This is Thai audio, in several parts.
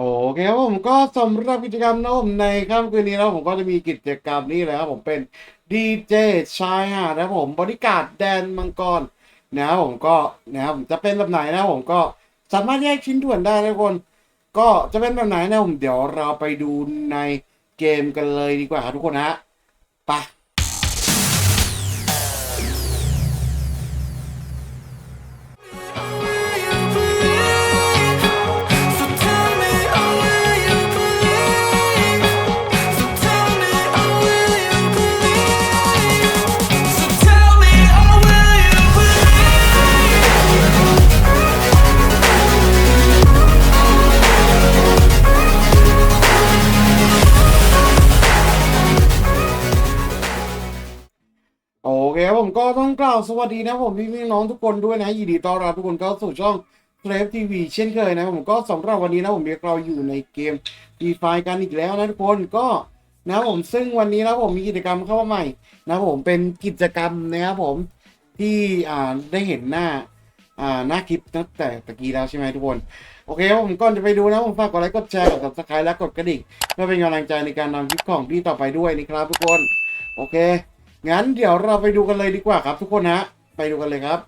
โอเคครับผมก็สำหรับกิจกรรมนะผมในค่ำคืนนี้แล้วผมก็จะมีกิจกรรมนี้แหละครับผมเป็นดีเจชายหาดนะผมบริการแดนมังกรนะครับผมก็นะครับผมจะเป็นแบบไหนนะผมก็สามารถแยกชิ้นส่วนได้ทุกคน ก็จะเป็นแบบไหนนะผมเดี๋ยวเราไปดูในเกมกันเลยดีกว่าครับทุกคนฮะไป กล่าวสวัสดีนะผมพี่พี่น้องทุกคนด้วยนะยินดีต้อนรับทุกคนเข้าสู่ช่องเ a ฟทีวีเช่นเคยนะผมก็สำหรับวันนี้นะผมเรียกเราอยู่ในเกมดีไฟกันอีกแล้วนะทุกคนก็นะผมซึ่งวันนี้นะผมมีกิจกรรมเข้ามาใหม่ นะผมเป็นกิจกรรมนะครับผมที่อ่าได้เห็นหน้าอ่าหน้าคลิปตั้งแต่ตะกี้แล้วใช่ไหมทุกคนโอเคผมก่อนจะไปดูนะผมฝากกดไลค์กดแชร์กด subscribe และกดกระดิ่งเพื่อเป็นกำลังใจในการนำคลิปของพี่ต่อไปด้วยนะครับทุกคนโอเค งั้นเดี๋ยวเราไปดูกันเลยดีกว่าครับ ทุกคนฮะไปดูกันเลยครับ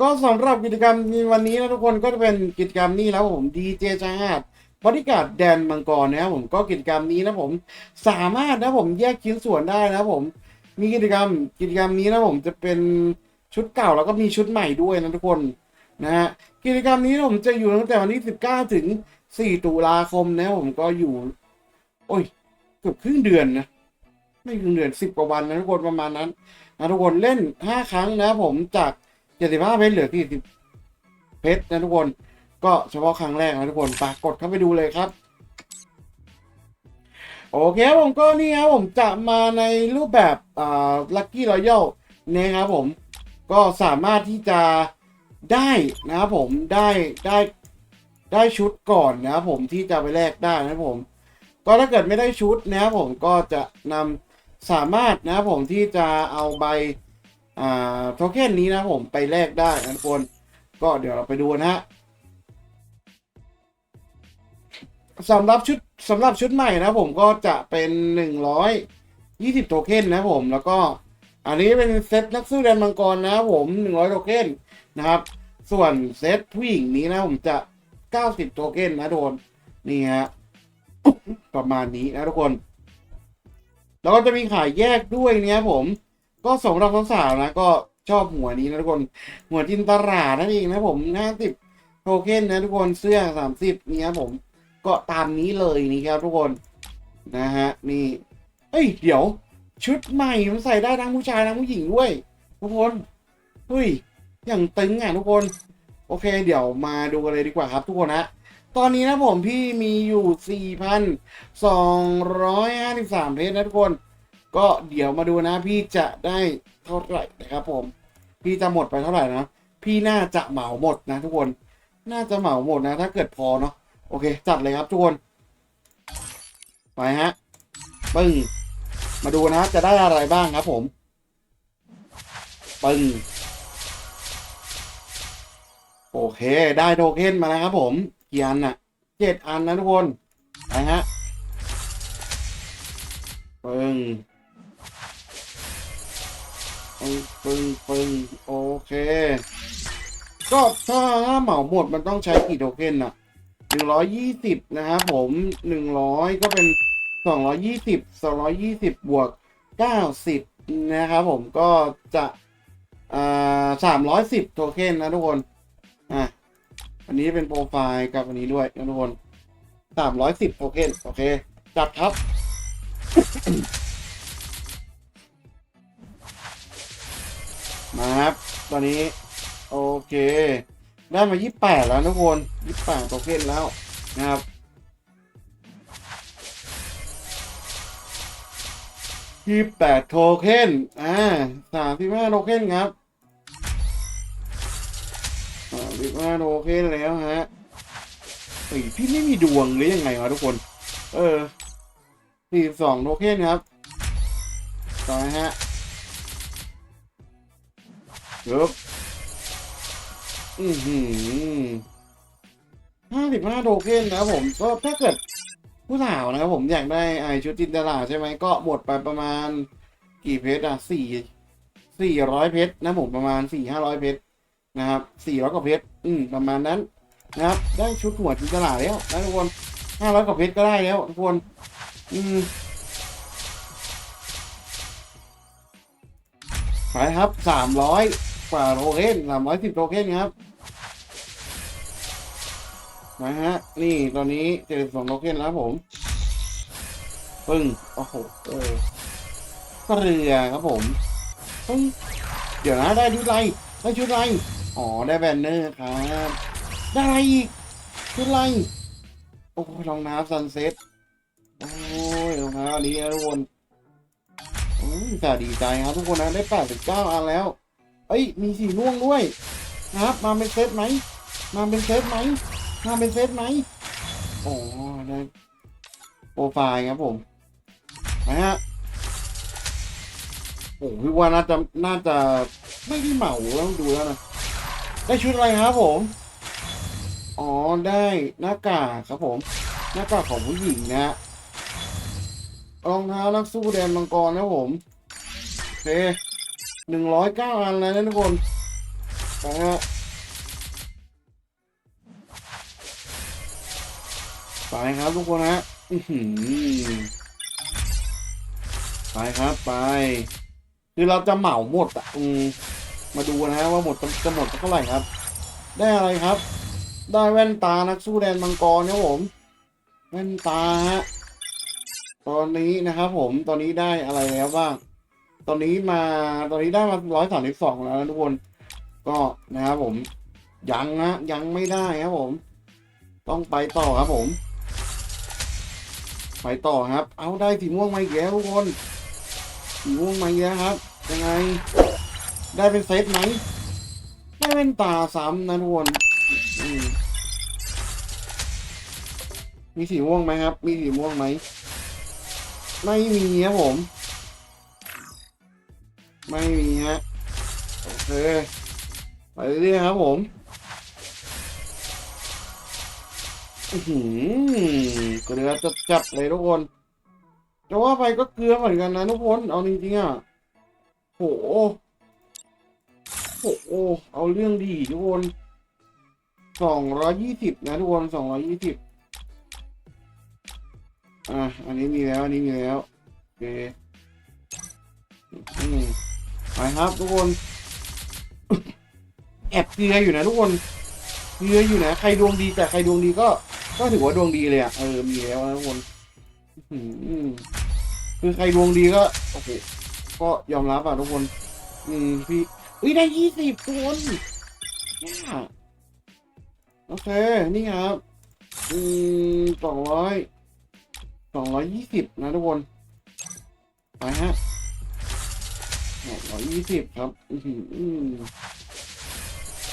ก็สำหรับกิจกรรมในวันนี้นะทุกคนก็จะเป็นกิจกรรมนี้แล้วผมดีเจชาหาดบริการดแดนมังกรนะครับผมก็กิจกรรมนี้นะผม สามารถนะผมแยกชิ้นส่วนได้นะผม มีกิจกรรมกิจกรรมนี้นะผมจะเป็นชุดเก่าแล้วก็มีชุดใหม่ด้วยนะทุกคนนะฮะกิจกรรมนี้นะผมจะอยู่ตั้งแต่วันที่ 19 ถึง 4 ตุลาคมนะผมก็อยู่ โอ้ยเกือบครึ่งเดือนนะ ไม่ถึงเดือนสิบกว่าวันนะทุกคนประมาณนั้นนะทุกคนเล่นห้าครั้งนะผมจากเจ็ดสิบห้าเพชรเหลือสี่สิบเพชรนะทุกคน ก็เฉพาะครั้งแรกนะทุกคนปากดเข้าไปดูเลยครับโอเคครับผมก็นี่ครับผมจะมาในรูปแบบอ่าลัคกี้รอยัลนะครับผมก็สามารถที่จะได้นะครับผมได้ได้ได้ชุดก่อนนะครับผมที่จะไปแลกได้นะครับผม ก็ถ้าเกิดไม่ได้ชุดนะครับผมก็จะนำ สามารถนะผมที่จะเอาใบอ่าโทเค็นนี้นะผมไปแลกได้นะทุกคนก็เดี๋ยวเราไปดูนะฮะสำหรับชุดสำหรับชุดใหม่นะผมก็จะเป็นหนึ่งร้อยยี่สิบโทเค็นนะผมแล้วก็อันนี้เป็นเซตนักสู้แดนมังกรนะผมหนึ่งร้อยโทเค็นนะครับ ส่วนเซตผู้หญิงนี้นะผมจะเก้าสิบโทเค็นนะทุกคนนี่ฮะประมาณนี้นะทุกคน แล้วก็จะมีขายแยกด้วยเนี่ยผม ก็สำหรับสาวๆนะ ก็ชอบหัวนี้นะทุกคน หัวจินตรานั่นเองนะผมห้าสิบโทเค็นนะทุกคนเสื้อสามสิบนี่ครับผม ก็ตามนี้เลยนี่ครับทุกคนนะฮะนี่เอ้ยเดี๋ยว ชุดใหม่มันใส่ได้ทั้งผู้ชายทั้งผู้หญิงด้วยทุกคนเฮ้ยอย่างตึงอะทุกคน โอเค เดี๋ยวมาดูกันเลยดีกว่าครับทุกคนนะ ตอนนี้นะผมพี่มีอยู่ 4,253 เพชรนะทุกคน ก็เดี๋ยวมาดูนะพี่จะได้เท่าไหร่นะครับผม พี่จะหมดไปเท่าไหร่นะ พี่น่าจะเหมาหมดนะทุกคน น่าจะเหมาหมดนะ ถ้าเกิดพอเนาะ โอเค จัดเลยครับทุกคน ไปฮะ ปึ้ง มาดูนะ จะได้อะไรบ้างครับผม ปึ้งโอเค ได้โทเค็นมาแล้วครับผม กี่อันน่ะเจ็ดอันนะทุกคน ไปฮะปึ้งปึ้งปึ้งปึ้งโอเค ก็ถ้าเหมาหมดมันต้องใช้กี่โทเค็นน่ะหนึ่งร้อยยี่สิบนะครับผมหนึ่งร้อยก็เป็นสองร้อยี่สิบสองร้อยี่สิบบวกเก้าสิบนะครับผมก็จะอ่าสามร้อยสิบโทเค็นนะทุกคน อะ อันนี้เป็นโปรไฟล์กับอันนี้ด้วยนะทุกคนสามร้อยสิบโทเค็นโอเค จัดครับ มาครับ ตอนนี้ โอเค ได้มายี่แปดแล้วทุกคนยี่แปดโทเค็นแล้วนะครับยี่แปดโทเค็นอ่าสามสิบห้าโทเค็นครับ สิบห้าโทเค็นแล้วฮะเฮ้ยพี่ไม่มีดวงหรือยังไงวะทุกคน เออสี่สองโทเค็นครับ ต่อฮะยบอือหือห้าสิบห้าโทเค็นนะครับผม ก็ถ้าเกิดผู้สาวนะครับผมอยากได้ไอชุดจินตลาใช่ไหมก็หมดไปประมาณกี่เพชรอะสี่สี่ร้อยเพชรนะผมประมาณสี่ห้าร้อยเพชร นะครับสี่ร้อยกว่าเพชรอืมประมาณนั้นนะครับ ได้ชุดหัวจินตลาแล้วนะทุกคนห้าร้อยกว่าเพชรก็ได้แล้วทุกคน อืมไปครับสามร้อยกว่าโทเค็นสามร้อยสิบโทเค็นครับนะฮะ นี่ตอนนี้เจ็ดสองโทเค็นแล้วผมปึ้งโอ้โหเออเรือครับผมปึ้งเดี๋ยวนะได้ชุดไรได้ชุดไร อ๋อได้แบนเนอร์ครับ ได้อะไรอีกชุดอะไร โอ้ยรองเท้าซันเซ็ตโอ้ยรองเท้าอันนี้นะทุกคนโอ้ยแต่ดีใจครับทุกคนนะได้แปดสิบเก้าอันแล้ว เอ้ยมีสีม่วงด้วยนะครับ มาเป็นเซตไหมมาเป็นเซตไหมมาเป็นเซตไหมโอ้ได้โปรไฟล์ครับผมนะฮะโอ้พี่ว่าน่าจะน่าจะไม่ได้เหมาต้องดูแล้วนะ ได้ชุดอะไรครับผม อ๋อได้หน้ากากครับผม หน้ากากของผู้หญิงนะฮะรองเท้านักสู้แดนมังกรนะผมโอเคหนึ่งร้อยเก้าอันแล้วนะทุกคนไปฮะไปครับทุกคนฮะอือหือไปครับไป คือเราจะเหมาหมดอะอืม มาดูนะว่าหมดจะหมดเท่าไหร่ครับ ได้อะไรครับ ได้แว่นตานักสู้แดนมังกรครับผม แว่นตาฮะ ตอนนี้นะครับผม ตอนนี้ได้อะไรแล้วบ้าง ตอนนี้มา ตอนนี้ได้มาร้อยสามสิบสองแล้วนะทุกคน ก็นะครับผม ยังนะ ยังไม่ได้ครับผม ต้องไปต่อครับผม ไปต่อครับ เอาได้สีม่วงมาอีกแล้วทุกคนสีม่วงมาอีกแล้วครับ ยังไง ได้เป็นเซตไหมได้เป็นตาซ้ำนะทุกคนอืมมีสีม่วงไหมครับ มีสีม่วงไหม ไม่มีครับผม ไม่มีฮะ โอเค ไปเรื่อยครับผมอื้อหือเกลือจัดจัดเลยทุกคนจะว่าไปก็เกลือเหมือนกันนะทุกคน เอาจริงๆอะ โห โหเอาเรื่องดีทุกคนสองร้อยยี่สิบนะทุกคนสองร้อยยี่สิบอะอันนี้มีแล้ว อันนี้มีแล้วโอเคอืมไปครับทุกคน แอบเกลืออยู่นะทุกคนเกลืออยู่นะ ใครดวงดีแต่ใครดวงดีก็ ก็ถือว่าดวงดีเลยอะเออมีแล้วนะทุกคนคือใครดวงดีก็โอ้โหก็ยอมรับอะทุกคน อืมพี่ อุ้ยได้ยี่สิบคนเนี่ยโอเค นี่ครับ อืมสองร้อยสองร้อยยี่สิบนะทุกคน ไปฮะสองร้อยยี่สิบครับ อือหือ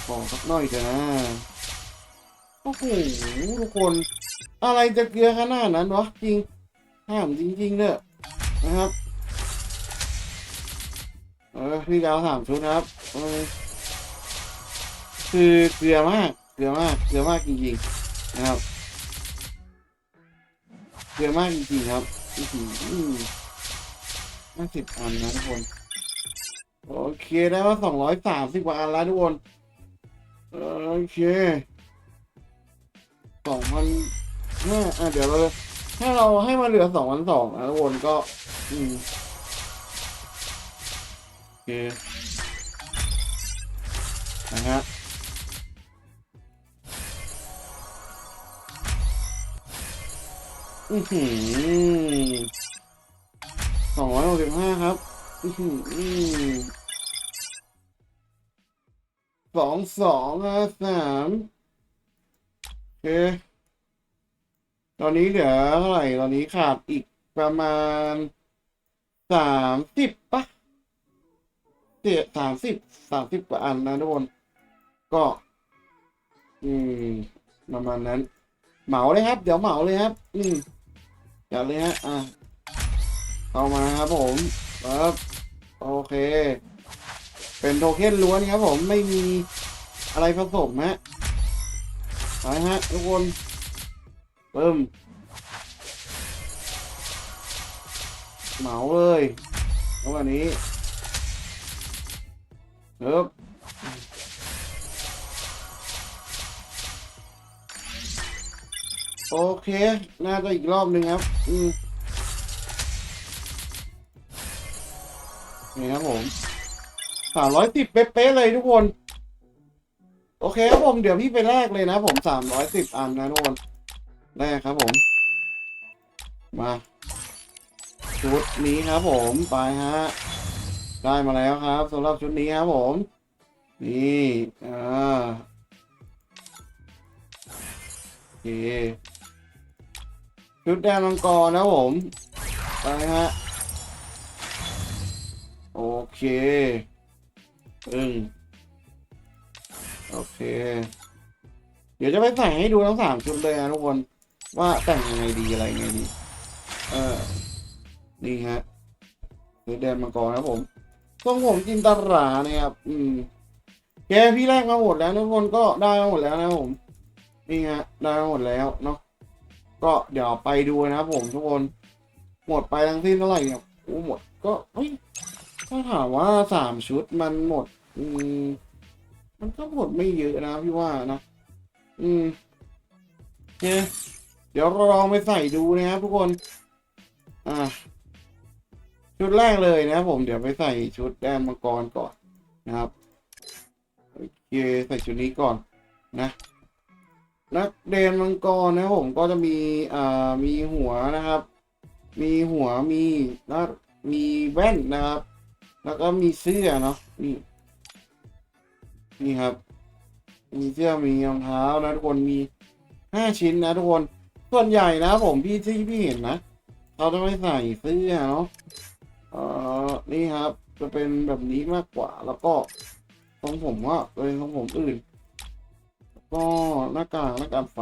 ขอสักหน่อยเถอะนะโอ้โหทุกคน อะไรจะเกลือขนาดนั้นวะจริงห้ามจริงๆเนอะนะครับ เออพี่ดาวสามชุดนะครับเออคือเกลือมากเกลือมากเกลือมากจริงๆนะครับเกลือมากจริงๆครับอื้อหือห้าสิบอันนะทุกคน โอเคได้ว่าสองร้อยสามสิบกว่าอันแล้วทุกคน โอเคสองพันห้าอะเดี๋ยวเราถ้าเราให้มาเหลือสองพันสองนะทุกคนก็ อืม เคนะฮะอือหือสองร้อยหกสิบห้าครับ อือหือสองสองสามโอเค ตอนนี้เหลือเท่าไหร่ ตอนนี้ขาดอีกประมาณสามสิบปะ เสียสามสิบสามสิบกว่าอันนะทุกคน ก็ อืมประมาณนั้น เหมาเลยครับ เดี๋ยวเหมาเลยครับ อืมเดี๋ยวเลยฮะอะเข้ามาครับผมครับโอเค เป็นโทเค็นล้วนครับผมไม่มีอะไรผสมฮะไปฮะทุกคนเริ่มเหมาเลยแล้ววันนี้ เริ่มโอเค น่าจะอีกรอบหนึ่งครับ อืมนี่ครับผมสามร้อยสิบเป๊ะๆเลยทุกคน โอเคครับผมเดี๋ยวพี่ไปแลกเลยนะผมสามร้อยสิบอันนะทุกคนแรกครับผม มาชุดนี้ครับผม ไปฮะ ได้มาแล้วครับสำหรับชุดนี้ครับผม นี่อ่าโอเคชุดแดงมังกรนะผมไปฮะโอเคอึ้งโอเค เดี๋ยวจะไปใส่ให้ดูทั้งสามชุดเลยนะทุกคน ว่าแต่งยังไงดีอะไรยังไงดี เออ นี่ฮะเสื้อแดงมังกรนะครับผม ทรงผมจินตราเนี่ยครับ อืมแกพี่แรกมาหมดแล้วทุกคนก็ได้มาหมดแล้วนะผม นี่ฮะ ได้มาหมดแล้วเนาะ ก็เดี๋ยวไปดูนะครับผมทุกคน หมดไปทั้งสิ้นเท่าไหร่เนี่ยโอ้หมด ก็เฮ้ยถ้าถามว่าสามชุดมันหมด อืม มันก็หมดไม่เยอะนะพี่ว่านะ อืมโอเคเดี๋ยวเราลองไปใส่ดูนะครับทุกคน อ่า ชุดแรกเลยนะครับผมเดี๋ยวไปใส่ชุดแดงมังกรก่อนนะครับโอเคใส่ชุดนี้ก่อนนะนักเดนมังกรนะผมก็จะมีอ่ามีหัวนะครับ มีหัวมีแล้วมีแว่นนะครับ แล้วก็มีเสื้อเนาะนี่นี่ครับ มีเสื้อมีรองเท้านะทุกคนมีห้าชิ้นนะทุกคนส่วนใหญ่นะผมพี่ที่พี่เห็นนะเขาจะไม่ใส่เสื้อเนาะ เอ่อนี่ครับ จะเป็นแบบนี้มากกว่า แล้วก็ทรงผมก็เป็นทรงผมอื่นแล้วก็หน้ากากหน้ากากไฟ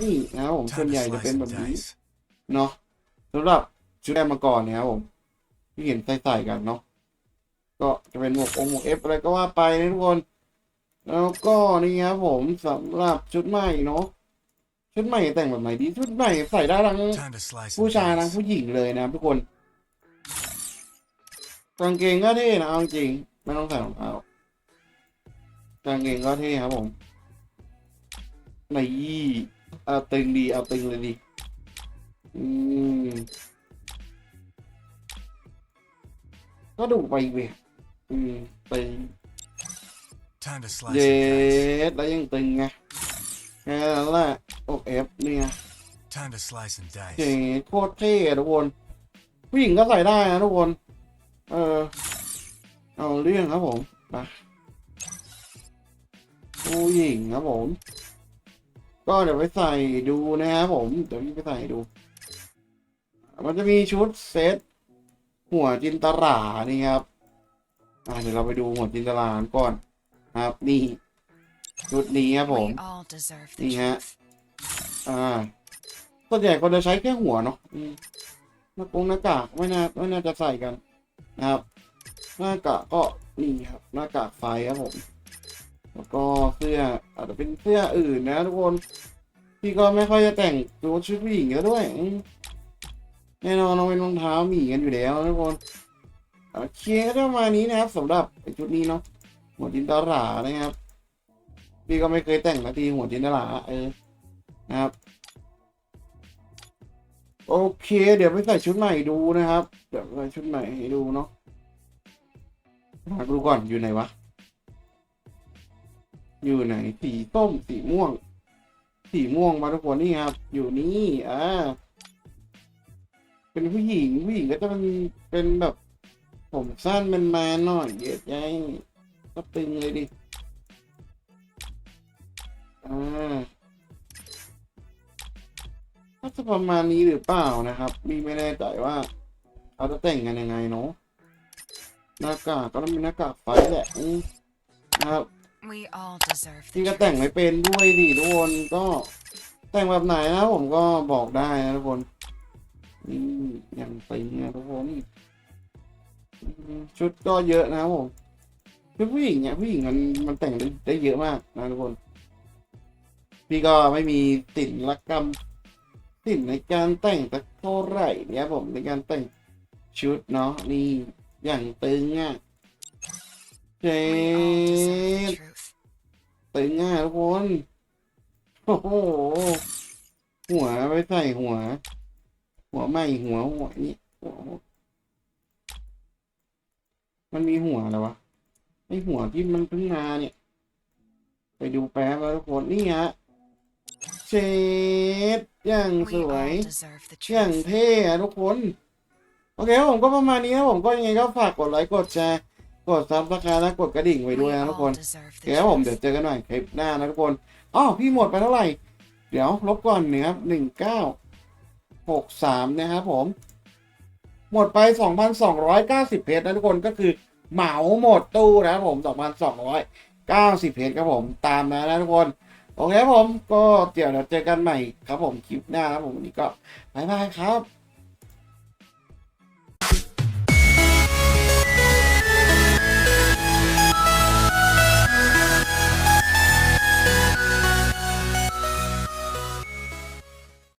นี่นะครับผมส่วน Time ให to ญ่จะ slice เป็น and แบบนี้ dice. เนาะสำหรับชุดแรกมาก่อนเนี่ยครับผมที่เห็นใส่ๆกันเนาะก็จะเป็นหมวกองค์หมวกเอฟอะไรก็ว่าไปนะทุกคน แล้วก็นี่ครับผมสำหรับชุดใหม่เนาะชุดใหม่แต่งแบบไหนดีชุดใหม่ใส่ได้ทั้ง Time to slice ผู้ and ชายทั้ง dice. ผู้หญิงเลยนะครับทุกคน กางเกงก็เท่นะเอาจริงไม่ต้องใส่รองเท้ากางเกงก็เท่ครับผมไหนเอาตึงดีเอาตึงเลยดีอืมก็ดูไปเว้ยอืมตึง Time to slice เย and dice. สแล้วยังตึงไงแค่นั้นแหละอกเอฟเนี่ย Time to slice and เจ๋ dice. โคตรเท่อะทุกคนผู้หญิงก็ใส่ได้นะทุกคน เออ เอาเรื่องครับผมไปผู้หญิงครับผม ก็เดี๋ยวไปใส่ดูนะครับผม เดี๋ยวพี่ไปใส่ดู มันจะมีชุดเซตหัวจินตลานี่ครับ อ่าเดี๋ยวเราไปดูหัวจินตลาก่อนครับนี่ชุดนี้ครับผม We all deserve the นี่ฮะ truth. อ่าส่วนใหญ่คนจะใช้แค่หัวเนาะอืมหน้ากงหน้ากากไม่น่าไม่น่าจะใส่กัน นะครับ หน้ากากก็นี่ครับหน้ากากไฟครับผม แล้วก็เสื้ออาจจะเป็นเสื้ออื่นนะทุกคนพี่ก็ไม่ค่อยจะแต่งตัวชุดผู้หญิงเยอะด้วยแน่นอนเราเป็นรองเท้าหมีกันอยู่แล้วทุกคนโอเคก็ประมาณนี้นะครับสำหรับชุดนี้เนาะหัวจินตลานะครับ พี่ก็ไม่เคยแต่งนาทีหัวจินตลาเออนะครับ โอเค เดี๋ยวไปใส่ชุดใหม่ดูนะครับ เดี๋ยวใส่ชุดใหม่ให้ดูเนาะหาดูก่อนอยู่ไหนวะ อยู่ไหน สีส้มสีม่วง สีม่วงมาทุกคนนี่ครับ อยู่นี่อ่าเป็นผู้หญิงผู้หญิงก็จะเป็นเป็นแบบ ผมสั้นเป็นแมนๆหน่อยเยอะแยะก็ตึงเลยดิอ่าาจะประมาณนี้หรือเปล่านะครับมีไม่แน่ใจว่าเขาจะแต่งกันยังไงเนาะหน้ากากก็ต้องเป็นหน้ากากไฟแหละอืมนะครับ We all deserve ที่ the ก็ truth. แต่งไม่เป็นด้วยดิทุกคนก็แต่งแบบไหนนะผมก็บอกได้นะทุกคนอืมอย่างตึงนะทุกคนอืมชุดก็เยอะนะครับผมชุดผู้หญิงเนี่ยผู้หญิงมันมันแต่งได้ได้เยอะมากนะทุกคน พี่ก็ไม่มีสินละกรรม สินในการแต่งสักเท่าไหร่เนี่ยผมในการแต่งชุดเนาะนี่อย่างตึงอะเจ We all deserve the truth. ตึงอะทุกคนโอ้โหหัวไปใส่หัว หัวไหม่หัวหัวนี่โอ้โหมันมีหัวอะไรวะไอหัวที่มันเพิ่งมาเนี่ย ไปดูแป๊บแล้วทุกคนนี่ฮะ เชดอย่างส We วย all deserve the อย่าง truth. เท่อะทุกคน โอเคครับผมก็ประมาณนี้ครับผมก็ยังไงก็ฝากกดไลค์กดแชร์กดซับสไครต์และกดกระดิ่งไว้ We ด้วยนะทุกคน all deserve โอ the เคครับผม truth. เดี๋ยวเจอกันหน่อยคลิปหน้านะทุกคนอ๋อพี่หมดไปเท่าไหร่ เดี๋ยวลบก่อนเนี่ยครับหนึ่งเก้าหกสามนะครับผม หมดไปสองพันสองร้อยเก้าสิบเพชรนะทุกคนก็คือเหมาหมดตู้นะครับผมสองพันสองร้อยเก้าสิบเพชรครับผมตามนะนะทุกคน โอเคครับผมก็เดี๋ยวเราเจอกันใหม่ครับผมคลิปหน้าครับผมวันนี้ก็บายบายครับ